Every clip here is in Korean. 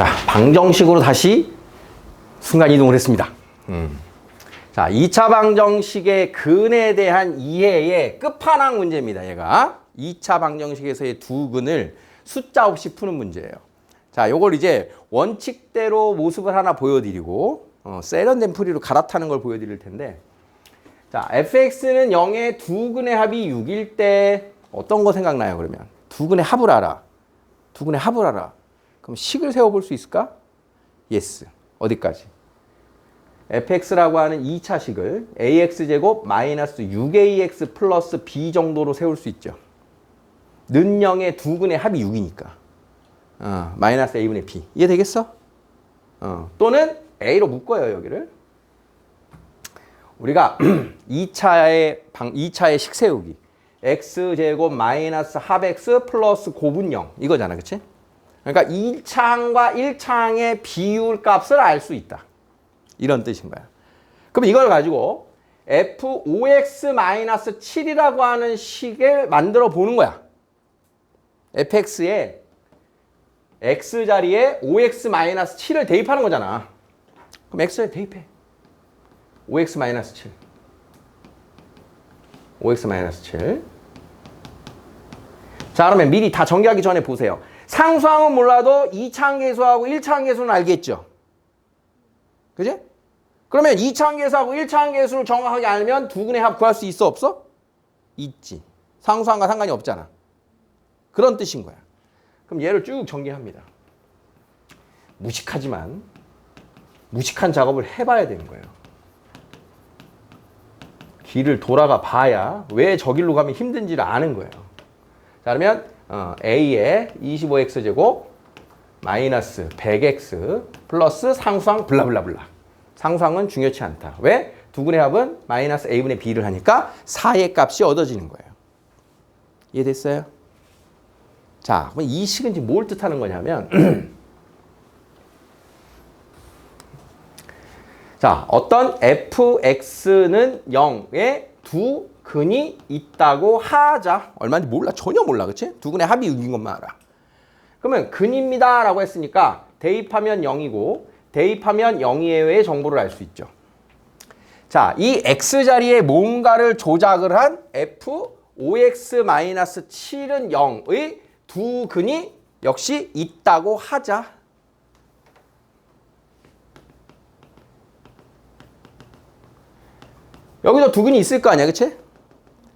자, 방정식으로 다시 순간 이동을 했습니다. 음. 자, 2차 방정식의 근에 대한 이해의 끝판왕 문제입니다. 얘가 2차 방정식에서의 두 근을 숫자 없이 푸는 문제예요. 자, 요걸 이제 원칙대로 모습을 하나 보여드리고 어, 세련된 풀이로 갈아타는 걸 보여드릴 텐데 자, fx는 0의 두 근의 합이 6일 때 어떤 거 생각나요, 그러면? 두 근의 합을 알아. 두 근의 합을 알아. 그럼 식을 세워볼 수 있을까? yes. 어디까지? fx라고 하는 2차 식을 ax제곱 마이너스 6ax 플러스 b 정도로 세울 수 있죠. 는 0의 두 근의 합이 6이니까. 어, 마이너스 a분의 b. 이해되겠어? 어, 또는 a로 묶어요, 여기를. 우리가 2차의 방, 2차의 식 세우기. x제곱 마이너스 합 x 플러스 곱은 0. 이거잖아, 그치? 그러니까 2창과 1창의 비율 값을 알 수 있다. 이런 뜻인 거야. 그럼 이걸 가지고 f5x-7이라고 하는 식을 만들어 보는 거야. fx에 x 자리에 5x-7을 대입하는 거잖아. 그럼 x에 대입해. 5x-7. 5x-7. 자, 그러면 미리 다 전개하기 전에 보세요. 상수항은 몰라도 2차항 계수하고 1차항 계수는 알겠죠? 그지? 그러면 2차항 계수하고 1차항 계수를 정확하게 알면 두 근의 합 구할 수 있어 없어? 있지. 상수항과 상관이 없잖아. 그런 뜻인 거야. 그럼 얘를 쭉 전개합니다. 무식하지만 무식한 작업을 해봐야 되는 거예요. 길을 돌아가 봐야 왜 저 길로 가면 힘든지를 아는 거예요. 자 그러면 어, A에 25X제곱 마이너스 100X 플러스 상수항 블라블라블라. 상수항은 중요치 않다. 왜? 두근의 합은 마이너스 A분의 B를 하니까 4의 값이 얻어지는 거예요. 이해됐어요? 자, 그럼 이 식은 지금 뭘 뜻하는 거냐면 자, 어떤 fx는 0의 두 근이 있다고 하자. 얼마인지 몰라. 전혀 몰라. 그치? 두 근의 합이 6인 것만 알아. 그러면 근입니다. 라고 했으니까 대입하면 0이고 대입하면 0이에요의 정보를 알 수 있죠. 자, 이 x자리에 뭔가를 조작을 한 f 5x-7은 0의 두 근이 역시 있다고 하자. 여기도 두 근이 있을 거 아니야, 그치?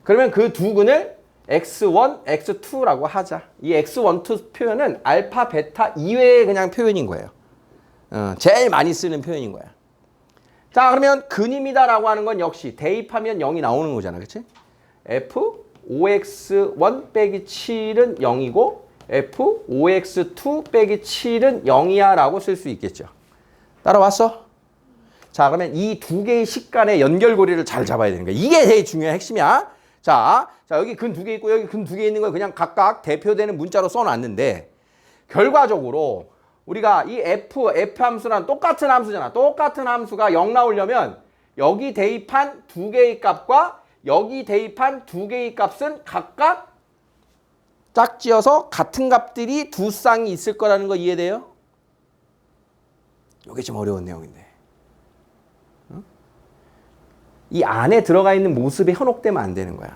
그러면 그 두 근을 x1, x2라고 하자. 이 x1, 2 표현은 알파, 베타 이외의 그냥 표현인 거예요. 어, 제일 많이 쓰는 표현인 거야. 자, 그러면 근입니다라고 하는 건 역시 대입하면 0이 나오는 거잖아, 그치? f 5x1 빼기 7은 0이고 f 5x2 빼기 7은 0이야 라고 쓸 수 있겠죠. 따라왔어? 자, 그러면 이 두 개의 식 간의 연결고리를 잘 잡아야 되는 거야. 이게 제일 중요한 핵심이야. 자, 자 여기 근 두 개 있고 여기 근 두 개 있는 걸 그냥 각각 대표되는 문자로 써놨는데 결과적으로 우리가 이 f, f 함수랑 똑같은 함수잖아. 똑같은 함수가 0 나오려면 여기 대입한 두 개의 값과 여기 대입한 두 개의 값은 각각 짝지어서 같은 값들이 두 쌍이 있을 거라는 거 이해돼요? 이게 좀 어려운 내용인데. 이 안에 들어가 있는 모습에 현혹되면 안 되는 거야.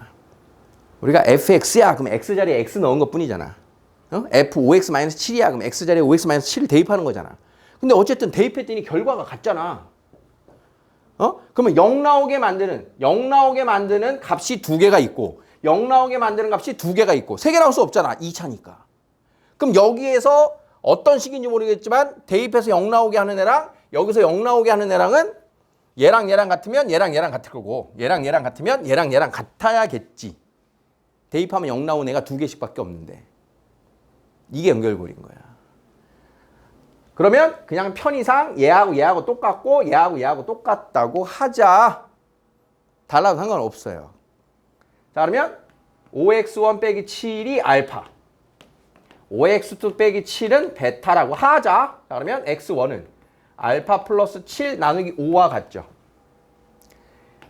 우리가 fx야. 그럼 x 자리에 x 넣은 것 뿐이잖아. 어? f5x-7이야. 그럼 x 자리에 5x-7을 대입하는 거잖아. 근데 어쨌든 대입했더니 결과가 같잖아. 어? 그러면 0 나오게 만드는 0 나오게 만드는 값이 두 개가 있고 0 나오게 만드는 값이 두 개가 있고 세 개 나올 수 없잖아. 2차니까. 그럼 여기에서 어떤 식인지 모르겠지만 대입해서 0 나오게 하는 애랑 여기서 0 나오게 하는 애랑은 얘랑 얘랑 같으면 얘랑 얘랑 같을 거고 얘랑 얘랑 같으면 얘랑 얘랑 같아야겠지. 대입하면 0 나온 애가 두 개씩밖에 없는데 이게 연결고리인 거야. 그러면 그냥 편의상 얘하고 얘하고 똑같고 얘하고 얘하고 똑같다고 하자. 달라도 상관없어요. 자 그러면 5x1 빼기 7이 알파 5x2 빼기 7은 베타라고 하자. 자 그러면 x1은 알파 플러스 7 나누기 5와 같죠.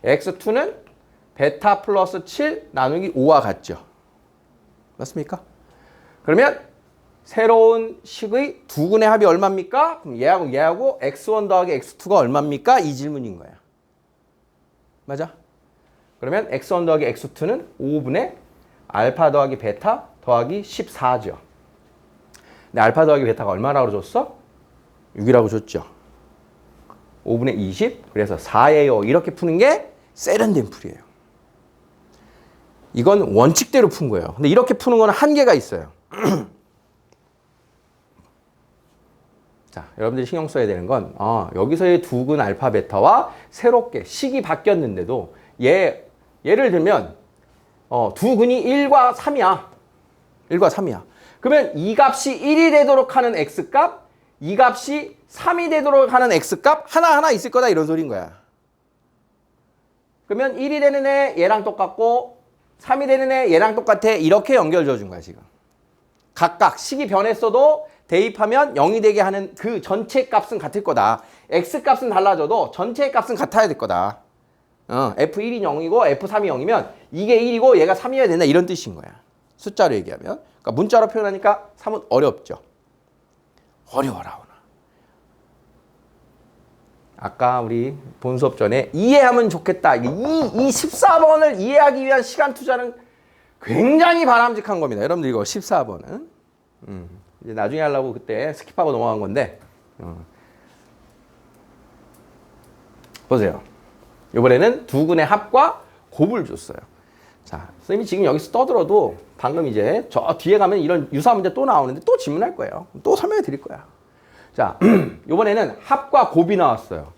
x2는 베타 플러스 7 나누기 5와 같죠. 맞습니까? 그러면 새로운 식의 두 근의 합이 얼마입니까? 그럼 얘하고 얘하고 x1 더하기 x2가 얼마입니까? 이 질문인 거야. 맞아? 그러면 x1 더하기 x2는 5분의 알파 더하기 베타 더하기 14죠. 근데 알파 더하기 베타가 얼마라고 줬어? 6이라고 줬죠. 5분의 20 그래서 4예요. 이렇게 푸는 게 세련된 풀이에요. 이건 원칙대로 푼 거예요. 근데 이렇게 푸는 거는 한계가 있어요. 자, 여러분들이 신경 써야 되는 건 어, 여기서의 두근 알파 베타와 새롭게 식이 바뀌었는데도 얘 예를 들면 어, 두 근이 1과 3이야. 1과 3이야. 그러면 이 값이 1이 되도록 하는 x 값, 이 값이 3이 되도록 하는 x 값 하나하나 있을 거다 이런 소리인 거야. 그러면 1이 되는 애 얘랑 똑같고 3이 되는 애 얘랑 똑같아. 이렇게 연결 줘준 거야, 지금. 각각 식이 변했어도 대입하면 0이 되게 하는 그 전체 값은 같을 거다. x 값은 달라져도 전체 값은 같아야 될 거다. 어, F1이 0이고 F3이 0이면 이게 1이고 얘가 3이어야 된다 이런 뜻인 거야. 숫자로 얘기하면. 그러니까 문자로 표현하니까 3은 어렵죠. 어려워라 오나. 아까 우리 본 수업 전에 이해하면 좋겠다. 이, 이 14번을 이해하기 위한 시간 투자는 굉장히 바람직한 겁니다. 여러분들 이거 14번은. 음, 이제 나중에 하려고 그때 스킵하고 넘어간 건데. 어. 보세요. 이번에는 두 근의 합과 곱을 줬어요. 자, 선생님이 지금 여기서 떠들어도 방금 이제 저 뒤에 가면 이런 유사 문제 또 나오는데 또 질문할 거예요. 또 설명해 드릴 거야. 자, 이번에는 합과 곱이 나왔어요.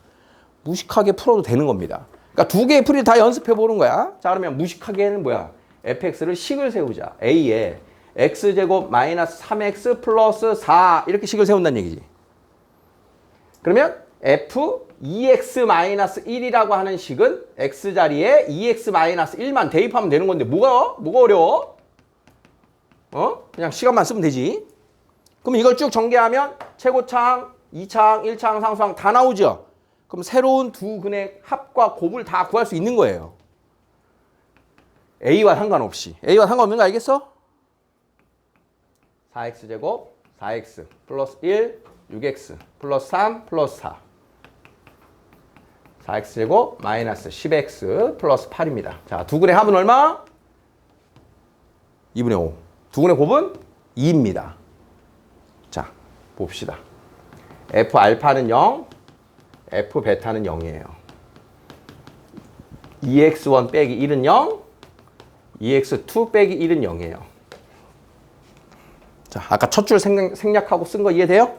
무식하게 풀어도 되는 겁니다. 그러니까 두 개의 풀이 다 연습해 보는 거야. 자, 그러면 무식하게는 뭐야? fx를 식을 세우자. a에 x제곱 마이너스 3x 플러스 4 이렇게 식을 세운다는 얘기지. 그러면 f 2x 마이너스 1이라고 하는 식은 x 자리에 2x 마이너스 1만 대입하면 되는 건데 뭐가 뭐가 어려워? 어? 그냥 시간만 쓰면 되지. 그럼 이걸 쭉 전개하면 최고창, 2창, 1창, 상수항 다 나오죠. 그럼 새로운 두 근의 합과 곱을 다 구할 수 있는 거예요. a와 상관없이. a와 상관없는 거 알겠어? 4x 제곱 4x 플러스 1 6x 플러스 3 플러스 4 4x 제곱 마이너스 10x 플러스 8입니다. 자, 두 근의 합은 얼마? 2분의 5. 두 근의 곱은 2입니다. 자, 봅시다. f 알파는 0, f 베타는 0이에요. 2x1 빼기 1은 0, 2x2 빼기 1은 0이에요. 자, 아까 첫 줄 생략하고 쓴 거 이해돼요?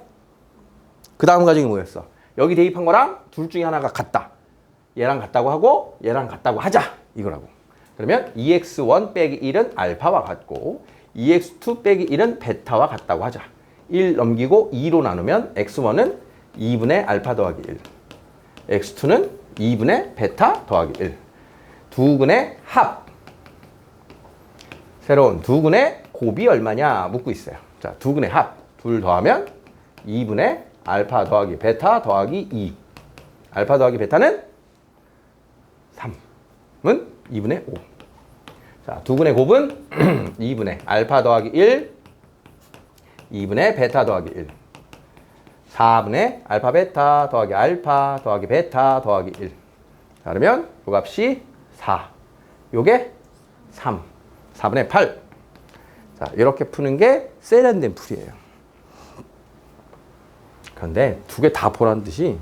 그 다음 과정이 뭐였어? 여기 대입한 거랑 둘 중에 하나가 같다. 얘랑 같다고 하고 얘랑 같다고 하자. 이거라고. 그러면 2x1 빼기 1은 알파와 같고 2x2 빼기 1은 베타와 같다고 하자. 1 넘기고 2로 나누면 x1은 2분의 알파 더하기 1. x2는 2분의 베타 더하기 1. 두 근의 합. 새로운 두 근의 곱이 얼마냐 묻고 있어요. 자, 두 근의 합. 둘 더하면 2분의 알파 더하기 베타 더하기 2. 알파 더하기 베타는 3은 2분의 5. 자, 두 근의 곱은 2분의 알파 더하기 1, 2분의 베타 더하기 1. 4분의 알파 베타 더하기 알파 더하기 베타 더하기 1. 자, 그러면 요 값이 4. 요게 3. 4분의 8. 자, 이렇게 푸는 게 세련된 풀이에요. 그런데 두 개 다 보란 듯이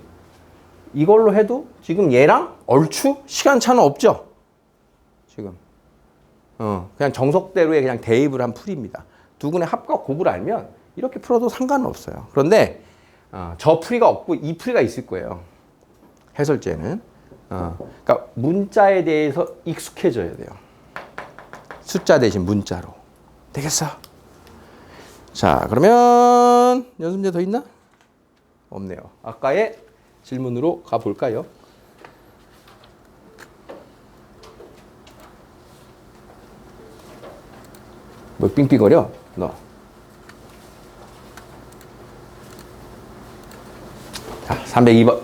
이걸로 해도 지금 얘랑 얼추 시간차는 없죠? 지금. 어, 그냥 정석대로의 그냥 대입을 한 풀이입니다. 두 근의 합과 곱을 알면 이렇게 풀어도 상관은 없어요. 그런데 어, 저 풀이가 없고 이 풀이가 있을 거예요. 해설제는. 어, 그러니까 문자에 대해서 익숙해져야 돼요. 숫자 대신 문자로. 되겠어? 자, 그러면 연습제 더 있나? 없네요. 아까의 질문으로 가볼까요? 뭐 삥삥거려? 너. 자, 302번.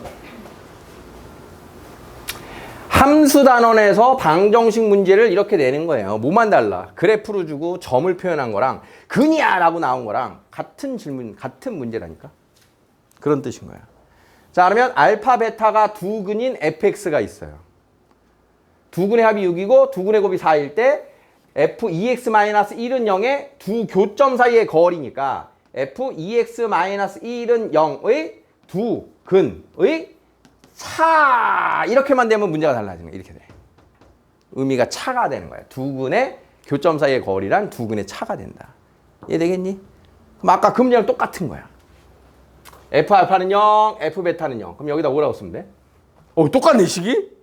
함수 단원에서 방정식 문제를 이렇게 내는 거예요. 뭐만 달라? 그래프로 주고 점을 표현한 거랑 근이야라고 나온 거랑 같은 질문, 같은 문제라니까. 그런 뜻인 거야. 자, 그러면 알파 베타가 두 근인 fx가 있어요. 두 근의 합이 6이고 두 근의 곱이 4일 때 f 2x-1은 0의 두 교점 사이의 거리니까 f 2x-1은 0의 두 근의 차 이렇게만 되면 문제가 달라지는 거야. 이렇게 돼. 의미가 차가 되는 거야. 두 근의 교점 사이의 거리란 두 근의 차가 된다. 이해 되겠니? 그럼 아까 그 문제랑 똑같은 거야. F 알파는 0, f 베타는 0. 그럼 여기다 뭐라고 쓰면 돼? 어, 똑같네, 식이?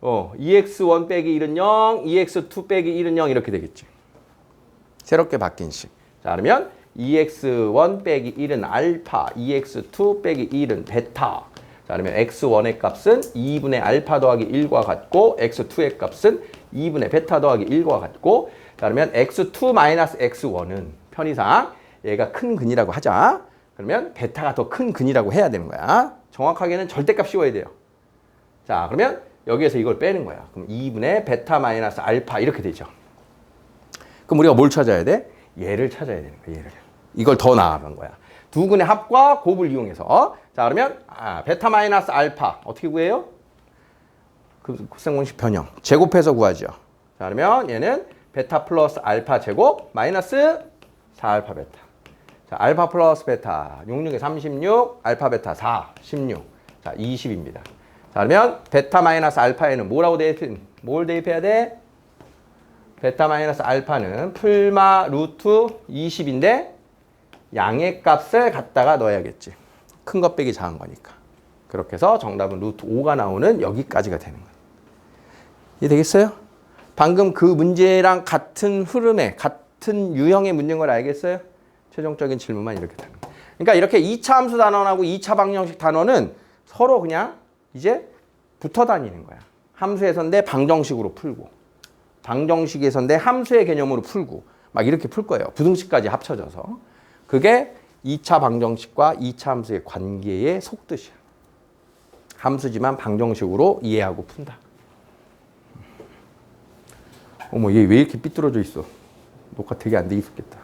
어, 2x1 빼기 1은 0, 2x2 빼기 1은 0 이렇게 되겠지. 새롭게 바뀐 식. 자, 그러면 2x1 빼기 1은 알파, 2x2 빼기 1은 베타. 자, 그러면 x1의 값은 2분의 알파 더하기 1과 같고 x2의 값은 2분의 베타 더하기 1과 같고 자, 그러면 x2 마이너스 x1은 편의상 얘가 큰 근이라고 하자. 그러면 베타가 더 큰 근이라고 해야 되는 거야. 정확하게는 절대값 씌워야 돼요. 자, 그러면 여기에서 이걸 빼는 거야. 그럼 2분의 베타 마이너스 알파 이렇게 되죠. 그럼 우리가 뭘 찾아야 돼? 얘를 찾아야 되는 거야, 얘를. 이걸 더 나아간 거야. 두 근의 합과 곱을 이용해서. 자, 그러면 아, 베타 마이너스 알파 어떻게 구해요? 그 곱셈공식 변형. 제곱해서 구하죠. 자, 그러면 얘는 베타 플러스 알파 제곱 마이너스 4알파 베타. 자, 알파 플러스 베타 66에 36, 알파 베타 4, 16. 자, 20입니다. 자, 그러면 베타 마이너스 알파에는 뭐라고 대입, 뭘 대입해야 돼? 베타 마이너스 알파는 풀마 루트 20인데 양의 값을 갖다가 넣어야겠지. 큰 것 빼기 작은 거니까. 그렇게 해서 정답은 루트 5가 나오는 여기까지가 되는 거예요. 이해 되겠어요? 방금 그 문제랑 같은 흐름의 같은 유형의 문제인 걸 알겠어요? 최종적인 질문만 이렇게 되는 거예요. 그러니까 이렇게 2차 함수 단원하고 2차 방정식 단원은 서로 그냥 이제 붙어 다니는 거야. 함수에서인데 방정식으로 풀고 방정식에서인데 함수의 개념으로 풀고 막 이렇게 풀 거예요. 부등식까지 합쳐져서. 그게 2차 방정식과 2차 함수의 관계의 속뜻이야. 함수지만 방정식으로 이해하고 푼다. 어머 얘 왜 이렇게 삐뚤어져 있어? 녹화 되게 안 돼 있었겠다.